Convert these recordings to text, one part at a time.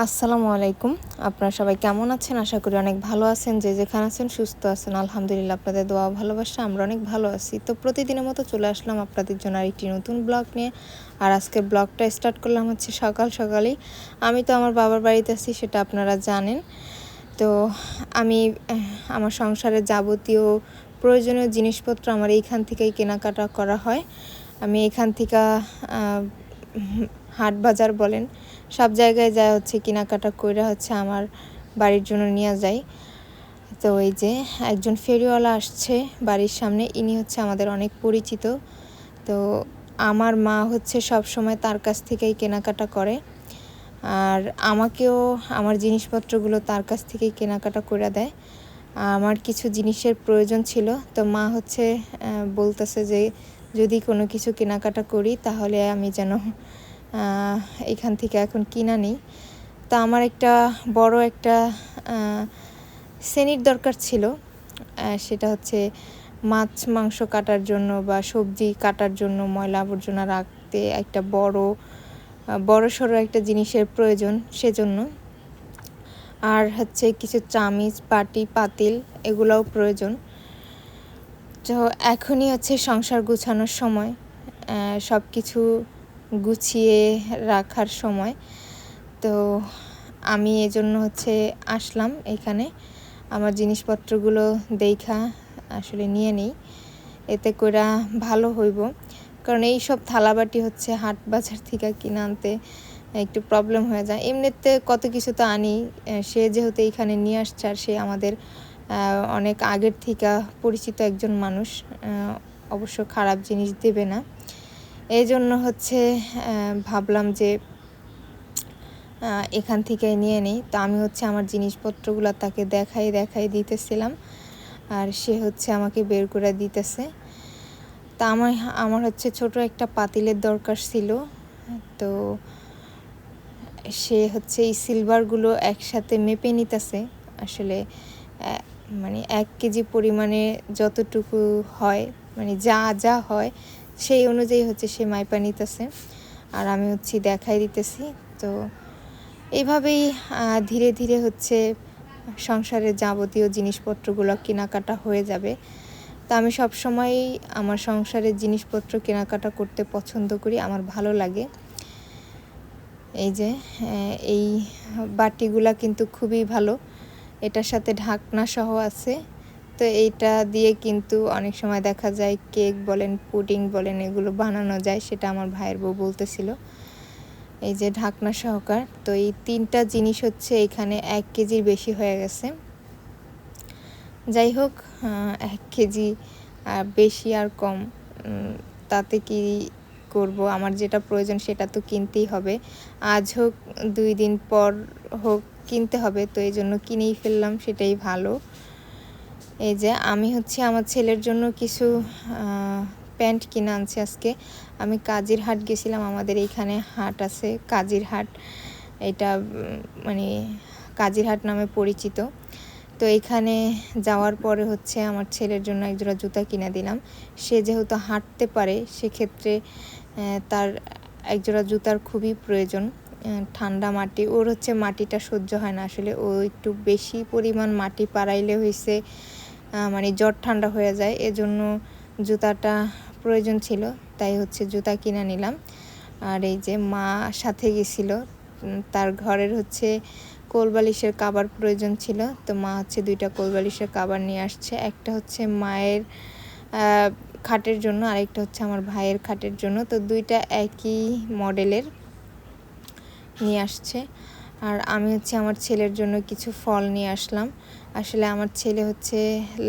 আসসালামু আলাইকুম। আপনারা সবাই কেমন আছেন? আশা করি অনেক ভালো আছেন। যে যেখানে আছেন সুস্থ আছেন। আলহামদুলিল্লাহ, আপনাদের দোয়া ভালোবাসা আমরা অনেক ভালো আছি। তো প্রতিদিনের মতো চলে আসলাম আপনাদের জন্য আরেকটি নতুন ব্লগ নিয়ে। আর আজকের ব্লগটা স্টার্ট করলাম হচ্ছে সকাল সকালেই। আমি তো আমার বাবার বাড়িতে আছি, সেটা আপনারা জানেন। তো আমি আমার সংসারের যাবতীয় প্রয়োজনীয় জিনিসপত্র আমার এইখান থেকেই কেনাকাটা করা হয়। আমি এখান থেকে হাট বাজার বলেন, সব জায়গায় যায় হচ্ছে কেনাকাটা করে হচ্ছে আমার বাড়ির জন্য নিয়ে যাই। তো এই যে একজন ফেরিওয়ালা আসছে বাড়ির সামনে, ইনি হচ্ছে আমাদের অনেক পরিচিত। তো আমার মা হচ্ছে সব সময় তার কাছ থেকেই কেনাকাটা করে। আর আমাকেও আমার জিনিসপত্রগুলো তার কাছ থেকেই কেনাকাটা করে দেয়। আমার কিছু জিনিসের প্রয়োজন ছিল, তো মা হচ্ছে বলতেছে যে যদি কোনো কিছু কেনাকাটা করি তাহলে আমি যেন এখান থেকে এখন কিনা নেই। তা আমার একটা বড় একটা শ্রেণির দরকার ছিল। সেটা হচ্ছে মাছ, মাংস কাটার জন্য বা সবজি কাটার জন্য ময়লা আবর্জনা রাখতে একটা বড় বড় সড়ো একটা জিনিসের প্রয়োজন সেজন্য। আর হচ্ছে কিছু চামিচ পাটি পাতিল এগুলোও প্রয়োজন। তো এখনই হচ্ছে সংসার গুছানোর সময়। সব কিছু গুছিয়ে রাখার সময়। তো আমি এজন্য হচ্ছে আসলাম এখানে। আমার জিনিসপত্রগুলো দেখা আসলে নিয়ে নিই। এতে করে ভালো হইব। কারণ এই সব থালাবাটি হচ্ছে হাট বাজার থেকে কিনে আনতে একটু প্রবলেম হয়ে যায়। এমনিতে কত কিছু তো আনি। সে যেহেতু এইখানে নিয়ে আসছে আর সে আমাদের অনেক আগের থেকে পরিচিত একজন মানুষ অবশ্য খারাপ জিনিস দেবে না। এই জন্য হচ্ছে ভাবলাম যে এখান থেকে নিয়ে নিই। তো আমি হচ্ছে আমার জিনিসপত্রগুলো তাকে দেখাই দেখাই দিতেছিলাম, আর সে হচ্ছে আমাকে বের করে দিতেছে। তা আমার আমার হচ্ছে ছোট একটা পাতিলের দরকার ছিল। তো সে হচ্ছে এই সিলভারগুলো একসাথে মেপে নিতেছে। আসলে মানে এক কেজি পরিমাণে যতটুকু হয় মানে যা যা হয় সেই অনুযায়ী হচ্ছে সে মাইপা নিতেছে। আর আমি হচ্ছি দেখাই দিতেছি। তো এইভাবেই ধীরে ধীরে হচ্ছে সংসারের যাবতীয় জিনিসপত্রগুলো কেনাকাটা হয়ে যাবে। তা আমি সবসময়ই আমার সংসারের জিনিসপত্র কেনাকাটা করতে পছন্দ করি, আমার ভালো লাগে। এই যে এই বাটিগুলা কিন্তু খুবই ভালো। এটার সাথে ঢাকনা সহ আছে। তো এইটা দিয়ে কিন্তু অনেক সময় দেখা যায় কেক বলেন, পুডিং বলেন, এগুলো বানানো যায়, সেটা আমার ভাইয়ের বউ বলতেছিল। এই যে ঢাকনা সহকার, তো এই তিনটা জিনিস হচ্ছে এখানে এক কেজির বেশি হয়ে গেছে। যাই হোক এক কেজি আর বেশি আর কম তাতে কি করব? আমার যেটা প্রয়োজন সেটা তো কিনতেই হবে। আজ হোক, দুই দিন পর হোক, কিনতে হবে, তো এই জন্য কিনেই ফেললাম, সেটাই ভালো। এই যে আমি হচ্ছে আমার ছেলের জন্য কিছু প্যান্ট কিনে আনছি আজকে। আমি কাজির হাট গেছিলাম, আমাদের এইখানে হাট আছে কাজির হাট এটা মানে কাজির হাট নামে পরিচিত। তো এখানে যাওয়ার পরে হচ্ছে আমার ছেলের জন্য একজোড়া জুতা কিনে দিলাম। সে যেহেতু হাঁটতে পারে, সেক্ষেত্রে তার একজোড়া জুতার খুবই প্রয়োজন। ঠান্ডা মাটি, ওর হচ্ছে মাটিটা সহ্য হয় না আসলে। ও একটু বেশি পরিমাণ মাটি পাড়াইলে হয়েছে মানে জ্বর ঠান্ডা হয়ে যায়, এজন্য জুতাটা প্রয়োজন ছিল, তাই হচ্ছে জুতা কিনে নিলাম। আর এই যে মা সাথে গেছিল তার ঘরের হচ্ছে কোলবালিশের কাবার প্রয়োজন ছিল, তো মা হচ্ছে দুইটা কোলবালিশের কাবার নিয়ে আসছে, একটা হচ্ছে মায়ের খাটের জন্য, আরেকটা হচ্ছে আমার ভাইয়ের খাটের জন্য, তো দুইটা একই মডেলের নিয়ে আসছে। আর আমি হচ্ছে আমার ছেলের জন্য কিছু ফল নিয়ে আসলাম। আসলে আমার ছেলে হচ্ছে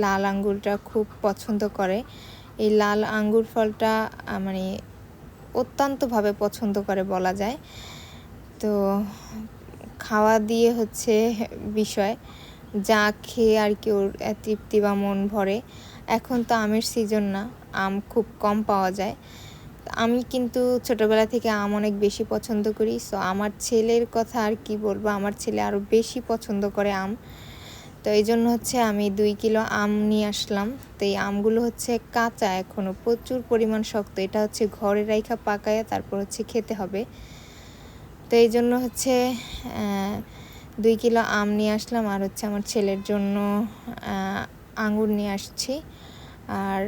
লাল আঙ্গুরটা খুব পছন্দ করে। এই লাল আঙ্গুর ফলটা মানে অত্যন্তভাবে পছন্দ করে বলা যায়। তো খাওয়া দিয়ে হচ্ছে বিষয়, যা খেয়ে আর কি ওর তৃপ্তি বা মন ভরে। এখন তো আমের সিজন না, আম খুব কম পাওয়া যায়। আমি কিন্তু ছোটোবেলা থেকে আম অনেক বেশি পছন্দ করি সো আমার ছেলের কথা আর কি বলব, আমার ছেলে আরও বেশি পছন্দ করে আম। তো এই জন্য হচ্ছে আমি দুই কিলো আম নিয়ে আসলাম। তো এই আমগুলো হচ্ছে কাঁচা এখনও প্রচুর পরিমাণ শক্ত, এটা হচ্ছে ঘরে রাইখা পাকায় তারপর হচ্ছে খেতে হবে। তো এই জন্য হচ্ছে দুই কিলো আম নিয়ে আসলাম আর হচ্ছে আমার ছেলের জন্য আঙুর নিয়ে আসছি। আর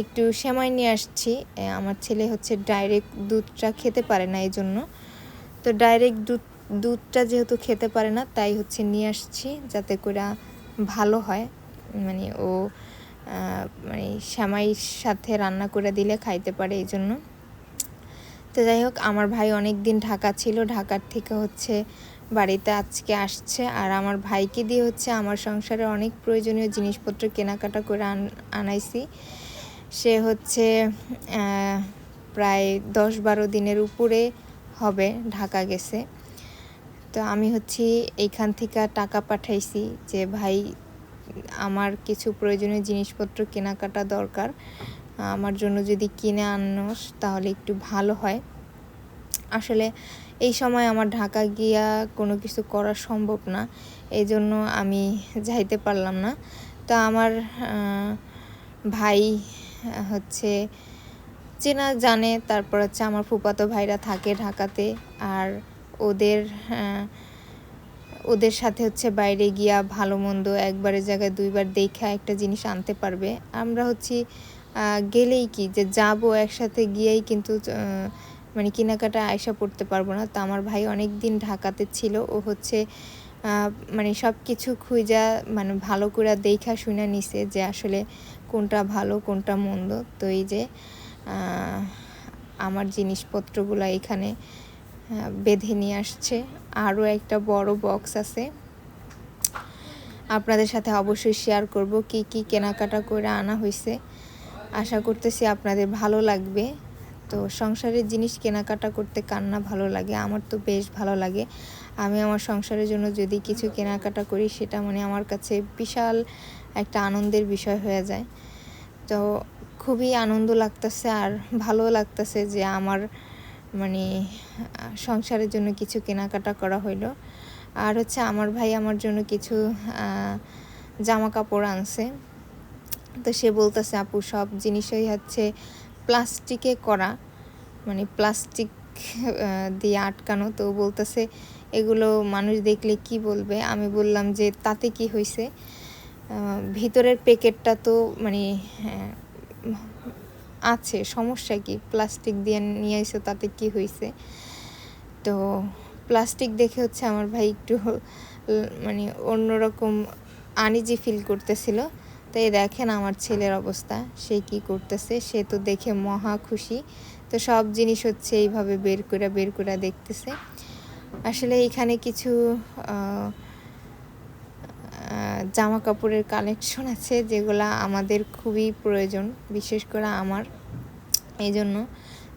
একটু সেমাই নিয়ে আসছি। আমার ছেলে হচ্ছে ডাইরেক্ট দুধটা খেতে পারে না এই জন্য তো ডাইরেক্ট দুধ, দুধটা যেহেতু খেতে পারে না, তাই হচ্ছে নিয়ে আসছি যাতে করে ভালো হয়। মানে ও মানে সেমাইয়ের সাথে রান্না করে দিলে খাইতে পারে এই জন্য তো যাই হোক, আমার ভাই অনেক দিন ঢাকা ছিল, ঢাকার থেকে হচ্ছে বাড়িতে আজকে আসছে। আর আমার ভাইকে দিয়ে হচ্ছে আমার সংসারে অনেক প্রয়োজনীয় জিনিসপত্র কেনাকাটা করে আন, আনাইছি। সে হচ্ছে প্রায় দশ বারো দিনের উপরে হবে, ঢাকা গেছে। তো আমি হচ্ছে এইখান থেকে টাকা পাঠাইছি যে, ভাই, আমার কিছু প্রয়োজনীয় জিনিসপত্র কেনাকাটা দরকার। আমার জন্য যদি কিনে আনোস, তাহলে একটু ভালো হয়। আসলে এই সময় আমার ঢাকা গিয়া কোনো কিছু করা সম্ভব না। এই জন্য আমি যাইতে পারলাম না। তো আমার ভাই হচ্ছে, চেনা জানে, তারপর হচ্ছে আমার ফুপাতো ভাইরা থাকে ঢাকাতে, আর ওদের ওদের সাথে হচ্ছে বাইরে গিয়া ভালো মন্দ একবারের জায়গায় দুইবার দেখা একটা জিনিস আনতে পারবে। আমরা হচ্ছে গেলেই কি যে যাব একসাথে গিয়েই কিন্তু মানে কেনাকাটা আয়সা পড়তে পারব না। তো আমার ভাই অনেক দিন ঢাকাতে ছিল, ও হচ্ছে মানে সব কিছু খুঁজা মানে ভালো করে দেখা শুনে নিছে যে আসলে কোনটা ভালো, কোনটা মন্দ। তো এই যে আমার জিনিসপত্রগুলো এখানে বেঁধে নিয়ে আসছে। আরও একটা বড় বক্স আছে। আপনাদের সাথে অবশ্যই শেয়ার করব কি কি কেনাকাটা করে আনা হয়েছে। আশা করতেছি আপনাদের ভালো লাগবে। তো সংসারের জিনিস কেনাকাটা করতে কান্না ভালো লাগে? আমার তো বেশ ভালো লাগে। আমি আমার সংসারের জন্য যদি কিছু কেনাকাটা করি, সেটা মানে আমার কাছে বিশাল একটা আনন্দের বিষয় হয়ে যায়। তো খুবই আনন্দ লাগতেছে আর ভালো লাগতেছে যে আমার মানে সংসারের জন্য কিছু কেনাকাটা করা হইল। আর হচ্ছে আমার ভাই আমার জন্য কিছু জামা কাপড় আনছে। তো সে বলতেছে, আপু, সব জিনিসই হচ্ছে প্লাস্টিকে করা মানে প্লাস্টিক দিয়ে আটকানো তো বলতেছে এগুলো মানুষ দেখলে কি বলবে? আমি বললাম যে তাতে কি হয়েছে ভিতরের প্যাকেটটা তো মানে হ্যাঁ, আছে সমস্যা কি? প্লাস্টিক দিয়ে নিয়ে এসে তাতে কি হয়েছে তো প্লাস্টিক দেখে হচ্ছে আমার ভাই একটু মানে অন্যরকম আনিজি ফিল করতেছিল। তো এই দেখেন আমার ছেলের অবস্থা, সে কি করতেছে, সে তো দেখে মহা খুশি। তো সব জিনিস হচ্ছে এইভাবে বের করে বের করে দেখতেছে। আসলে এখানে কিছু জামা কাপড়ের কালেকশন আছে যেগুলা আমাদের খুবই প্রয়োজন, বিশেষ করে আমার। এই জন্য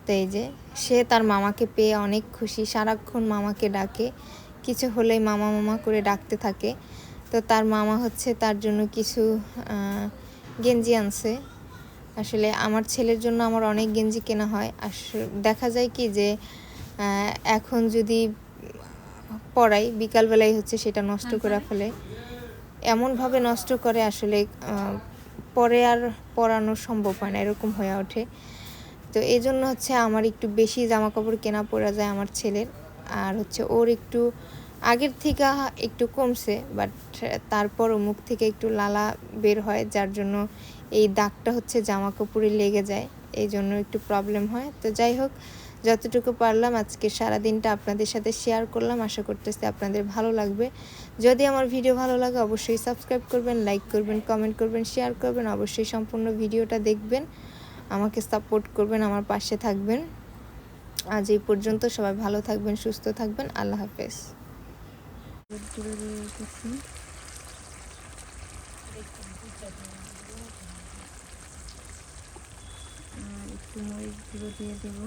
তো এই যে, সে তার মামাকে পেয়ে অনেক খুশি, সারাক্ষণ মামাকে ডাকে। কিছু হলেই মামা মামা করে ডাকতে থাকে। তো তার মামা হচ্ছে তার জন্য কিছু গেঞ্জি আনছে। আসলে আমার ছেলের জন্য আমার অনেক গেঞ্জি কেনা হয়। আস দেখা যায় কি যে এখন যদি পড়াই বিকালবেলায় হচ্ছে সেটা নষ্ট করে ফেলে। এমনভাবে নষ্ট করে আসলে পরে আর পরানো সম্ভব হয় না এরকম হয়ে ওঠে। তো এই জন্য হচ্ছে আমার একটু বেশি জামা কাপড় কেনা পড়া যায় আমার ছেলের। আর হচ্ছে ওর একটু আগের থেকে একটু কমছে বাট তারপরও মুখ থেকে একটু লালা বের হয়, যার জন্য এই দাগটা হচ্ছে জামা কাপড়ে লেগে যায়, এই জন্য একটু প্রবলেম হয়। তো যাই হোক, যতটুকু পারলাম আজকে সারা দিনটা আপনাদের সাথে শেয়ার করলাম, আশা করতেছি আপনাদের ভালো লাগবে। যদি আমার ভিডিও ভালো লাগে, অবশ্যই সাবস্ক্রাইব করবেন লাইক করবেন কমেন্ট করবেন শেয়ার করবেন, অবশ্যই সম্পূর্ণ ভিডিওটা দেখবেন, আমাকে সাপোর্ট করবেন, আমার পাশে থাকবেন। আজ এই পর্যন্ত সবাই ভালো থাকবেন, সুস্থ থাকবেন, আল্লাহ হাফেজ। একটু মরিচ গুঁড়ো দিয়ে দেবো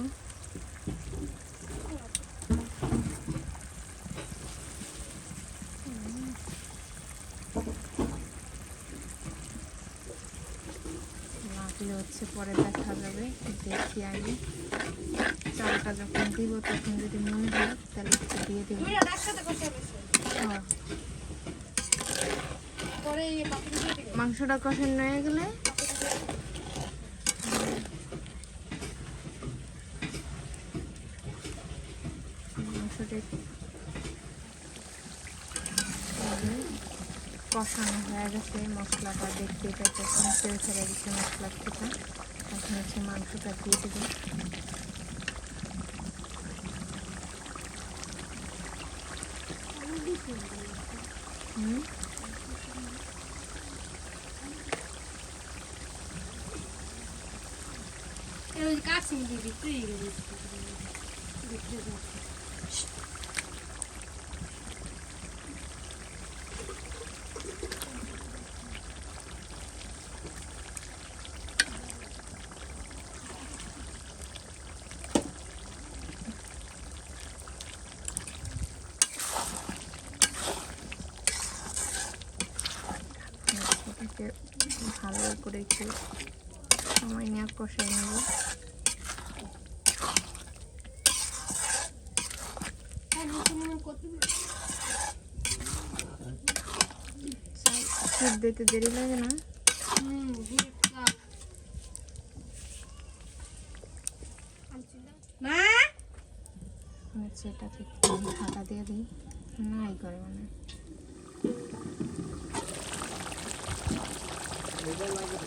লাগলে হচ্ছে পরে দেখা যাবে দেখি আগে চালটা যখন দিব তখন যদি মনে হয় তাহলে একটু দিয়ে দেবো। মাংসটা কষানো হয়ে গেলে। মাংসটা কষানো হয়ে গেছে। মশলাটা দেখতে এটা তেল ফেলে দিচ্ছে মশলার থেকে। এখন হচ্ছে মাংসটা দিয়ে দেবে। হুম ওই কাছে দিবি তুই এটাকে ভালো করে একটু সময় নিয়ে কষাই নেব। সিদ্ধ দিতে দেরি লাগে না। এটাকে ঢাকা দিয়ে দিই। নাই করে মানে 레벨라이더를 빌.